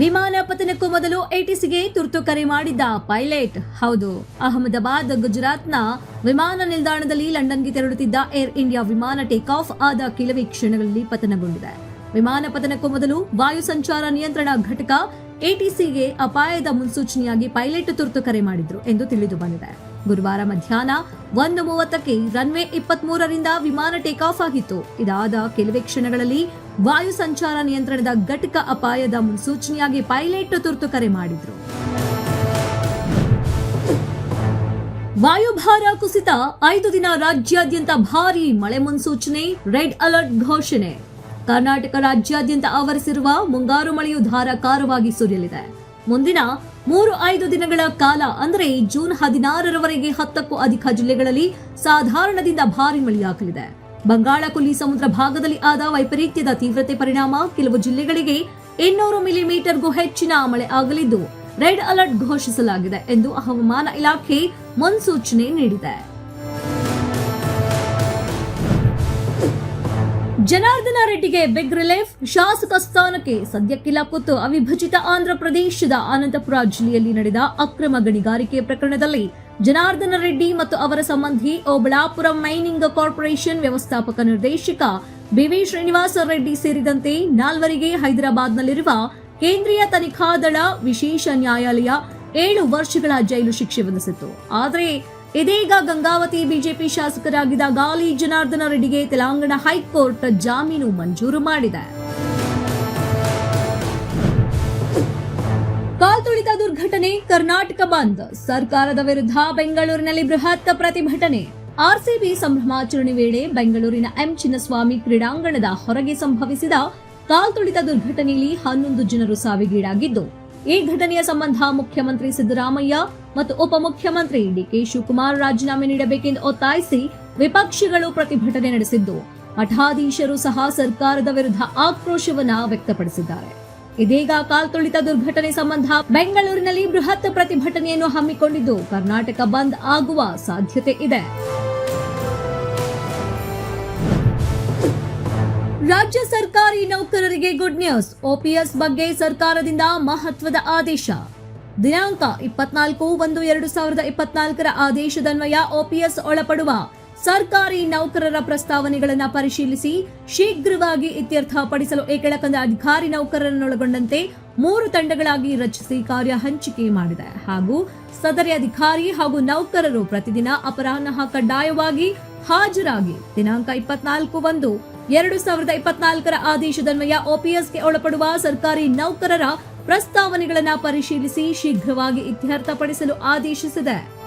ವಿಮಾನ ಪತನಕ್ಕೂ ಮೊದಲು ಎಟಿಸಿಗೆ ತುರ್ತು ಕರೆ ಮಾಡಿದ್ದ ಪೈಲಟ್. ಹೌದು, ಅಹಮದಾಬಾದ್, ಗುಜರಾತ್ನ ವಿಮಾನ ನಿಲ್ದಾಣದಲ್ಲಿ ಲಂಡನ್ಗೆ ತೆರಳುತ್ತಿದ್ದ ಏರ್ ಇಂಡಿಯಾ ವಿಮಾನ ಟೇಕ್ ಆಫ್ ಆದ ಕೆಲವೇ ಕ್ಷಣಗಳಲ್ಲಿ ಪತನಗೊಂಡಿದೆ. ವಿಮಾನ ಪತನಕ್ಕೂ ಮೊದಲು ವಾಯು ಸಂಚಾರ ನಿಯಂತ್ರಣ ಘಟಕ ಎಟಿಸಿಗೆ ಅಪಾಯದ ಮುನ್ಸೂಚನೆಯಾಗಿ ಪೈಲಟ್ ತುರ್ತು ಕರೆ ಮಾಡಿದ್ರು ಎಂದು ತಿಳಿದು ಬಂದಿದೆ. ಗುರುವಾರ ಮಧ್ಯಾಹ್ನ ಒಂದು ಮೂವತ್ತಕ್ಕೆ ರನ್ವೇ ಇಪ್ಪತ್ಮೂರರಿಂದ ವಿಮಾನ ಟೇಕ್ ಆಫ್ ಆಗಿತ್ತು. ಇದಾದ ಕೆಲವೇ ಕ್ಷಣಗಳಲ್ಲಿ ವಾಯು ಸಂಚಾರ ನಿಯಂತ್ರಣದ ಘಟಕ ಅಪಾಯದ ಮುನ್ಸೂಚನೆಯಾಗಿ ಪೈಲಟ್ ತುರ್ತು ಕರೆ ಮಾಡಿದ್ರು. ವಾಯುಭಾರ ಕುಸಿತ ಐದು ದಿನ ರಾಜ್ಯಾದ್ಯಂತ ಭಾರಿ ಮಳೆ ಮುನ್ಸೂಚನೆ, ರೆಡ್ ಅಲರ್ಟ್ ಘೋಷಣೆ. ಕರ್ನಾಟಕ ರಾಜ್ಯಾದ್ಯಂತ ಆವರಿಸಿರುವ ಮುಂಗಾರು ಮಳೆಯು ಧಾರಾಕಾರವಾಗಿ ಸುರಿಯಲಿದೆ. ಮುಂದಿನ ಮೂರು ಐದು ದಿನಗಳ ಕಾಲ, ಅಂದರೆ ಜೂನ್ ಹದಿನಾರರವರೆಗೆ ಹತ್ತಕ್ಕೂ ಅಧಿಕ ಜಿಲ್ಲೆಗಳಲ್ಲಿ ಸಾಧಾರಣದಿಂದ ಭಾರಿ ಮಳೆಯಾಗಲಿದೆ. ಬಂಗಾಳ ಕೊಲ್ಲಿ ಸಮುದ್ರ ಭಾಗದಲ್ಲಿ ಆದ ವೈಪರೀತ್ಯದ ತೀವ್ರತೆ ಪರಿಣಾಮ ಕೆಲವು ಜಿಲ್ಲೆಗಳಿಗೆ ಇನ್ನೂರು ಮಿಲಿಮೀಟರ್ಗೂ ಹೆಚ್ಚಿನ ಮಳೆ ಆಗಲಿದ್ದು ರೆಡ್ ಅಲರ್ಟ್ ಘೋಷಿಸಲಾಗಿದೆ ಎಂದು ಹವಾಮಾನ ಇಲಾಖೆ ಮುನ್ಸೂಚನೆ ನೀಡಿದೆ. ಜನಾರ್ದನ ರೆಡ್ಡಿಗೆ ಬಿಗ್ ರಿಲೀಫ್, ಶಾಸಕ ಸ್ಥಾನಕ್ಕೆ ಸದ್ಯಕ್ಕಿಲ್ಲ ಕೊತ್ತು ಅವಿಭಜಿತ ಆಂಧ್ರಪ್ರದೇಶದ ಅನಂತಪುರ ಜಿಲ್ಲೆಯಲ್ಲಿ ನಡೆದ ಅಕ್ರಮ ಗಣಿಗಾರಿಕೆ ಪ್ರಕರಣದಲ್ಲಿ ಜನಾರ್ದನ ರೆಡ್ಡಿ ಮತ್ತು ಅವರ ಸಂಬಂಧಿ ಓಬಳಾಪುರ ಮೈನಿಂಗ್ ಕಾರ್ಪೊರೇಷನ್ ವ್ಯವಸ್ಥಾಪಕ ನಿರ್ದೇಶಕ ಬಿವಿ ಶ್ರೀನಿವಾಸ ರೆಡ್ಡಿ ಸೇರಿದಂತೆ ನಾಲ್ವರಿಗೆ ಹೈದರಾಬಾದ್ನಲ್ಲಿರುವ ಕೇಂದ್ರೀಯ ತನಿಖಾ ದಳ ವಿಶೇಷ ನ್ಯಾಯಾಲಯ ಏಳು ವರ್ಷಗಳ ಜೈಲು ಶಿಕ್ಷೆ ವಿಧಿಸಿತ್ತು. ಆದರೆ ಇದೀಗ ಗಂಗಾವತಿ ಬಿಜೆಪಿ ಶಾಸಕರಾಗಿದ್ದ ಗಾಲಿ ಜನಾರ್ದನ ರೆಡ್ಡಿಗೆ ತೆಲಂಗಾಣ ಹೈಕೋರ್ಟ್ ಜಾಮೀನು ಮಂಜೂರು ಮಾಡಿದೆ. ಕಾಲ್ತುಳಿತ ದುರ್ಘಟನೆ, ಕರ್ನಾಟಕ ಬಂದ್. ಸರ್ಕಾರದ ವಿರುದ್ಧ ಬೆಂಗಳೂರಿನಲ್ಲಿ ಬೃಹತ್ ಪ್ರತಿಭಟನೆ. ಆರ್ಸಿಬಿ ಸಂಭ್ರಮಾಚರಣೆ ವೇಳೆ ಬೆಂಗಳೂರಿನ ಎಂ. ಚಿನ್ನಸ್ವಾಮಿ ಕ್ರೀಡಾಂಗಣದ ಹೊರಗೆ ಸಂಭವಿಸಿದ ಕಾಲ್ತುಳಿತ ದುರ್ಘಟನೆಯಲ್ಲಿ ಹನ್ನೊಂದು ಜನರು ಸಾವಿಗೀಡಾಗಿದ್ದು, ಈ ಘಟನೆಯ ಸಂಬಂಧ ಮುಖ್ಯಮಂತ್ರಿ ಸಿದ್ದರಾಮಯ್ಯ ಮತ್ತು ಉಪಮುಖ್ಯಮಂತ್ರಿ ಡಿಕೆ ಶಿವಕುಮಾರ್ ರಾಜೀನಾಮೆ ನೀಡಬೇಕೆಂದು ಒತ್ತಾಯಿಸಿ ವಿಪಕ್ಷಗಳು ಪ್ರತಿಭಟನೆ ನಡೆಸಿದ್ದು ಮಠಾಧೀಶರು ಸಹ ಸರ್ಕಾರದ ವಿರುದ್ಧ ಆಕ್ರೋಶವನ್ನ ವ್ಯಕ್ತಪಡಿಸಿದ್ದಾರೆ. ಇದೀಗ ಕಾಲ್ತುಳಿತ ದುರ್ಘಟನೆ ಸಂಬಂಧ ಬೆಂಗಳೂರಿನಲ್ಲಿ ಬೃಹತ್ ಪ್ರತಿಭಟನೆಯನ್ನು ಹಮ್ಮಿಕೊಂಡಿದ್ದು ಕರ್ನಾಟಕ ಬಂದ್ ಆಗುವ ಸಾಧ್ಯತೆ ಇದೆ. ರಾಜ್ಯ ಸರ್ಕಾರಿ ನೌಕರರಿಗೆ ಗುಡ್ ನ್ಯೂಸ್ ಓಪಿಎಸ್ ಬಗ್ಗೆ ಸರ್ಕಾರದಿಂದ ಮಹತ್ವದ ಆದೇಶ. ದಿನಾಂಕ ಇಪ್ಪತ್ನಾಲ್ಕು ಒಂದು ಎರಡು ಸಾವಿರದ ಇಪ್ಪತ್ನಾಲ್ಕರ ಆದೇಶದನ್ವಯ ಓಪಿಎಸ್ ಒಳಪಡುವ ಸರ್ಕಾರಿ ನೌಕರರ ಪ್ರಸ್ತಾವನೆಗಳನ್ನು ಪರಿಶೀಲಿಸಿ ಶೀಘ್ರವಾಗಿ ಇತ್ಯರ್ಥಪಡಿಸಲು ಈ ಕೆಳಕಂದ ಅಧಿಕಾರಿ ನೌಕರರನ್ನೊಳಗೊಂಡಂತೆ ಮೂರು ತಂಡಗಳಾಗಿ ರಚಿಸಿ ಕಾರ್ಯ ಹಂಚಿಕೆ ಮಾಡಿದೆ. ಹಾಗೂ ಸದರಿ ಅಧಿಕಾರಿ ಹಾಗೂ ನೌಕರರು ಪ್ರತಿದಿನ ಅಪರಾಹ್ನ ಕಡ್ಡಾಯವಾಗಿ ಹಾಜರಾಗಿ ದಿನಾಂಕ ಇಪ್ಪತ್ನಾಲ್ಕು ಒಂದು ಎರಡು ಸಾವಿರದ ಇಪ್ಪತ್ನಾಲ್ಕರ ಆದೇಶದನ್ವಯ ಓಪಿಎಸ್ಗೆ ಒಳಪಡುವ ಸರ್ಕಾರಿ ನೌಕರರ ಪ್ರಸ್ತಾವನೆಗಳನ್ನು ಪರಿಶೀಲಿಸಿ ಶೀಘ್ರವಾಗಿ ಇತ್ಯರ್ಥಪಡಿಸಲು ಆದೇಶಿಸಿದೆ.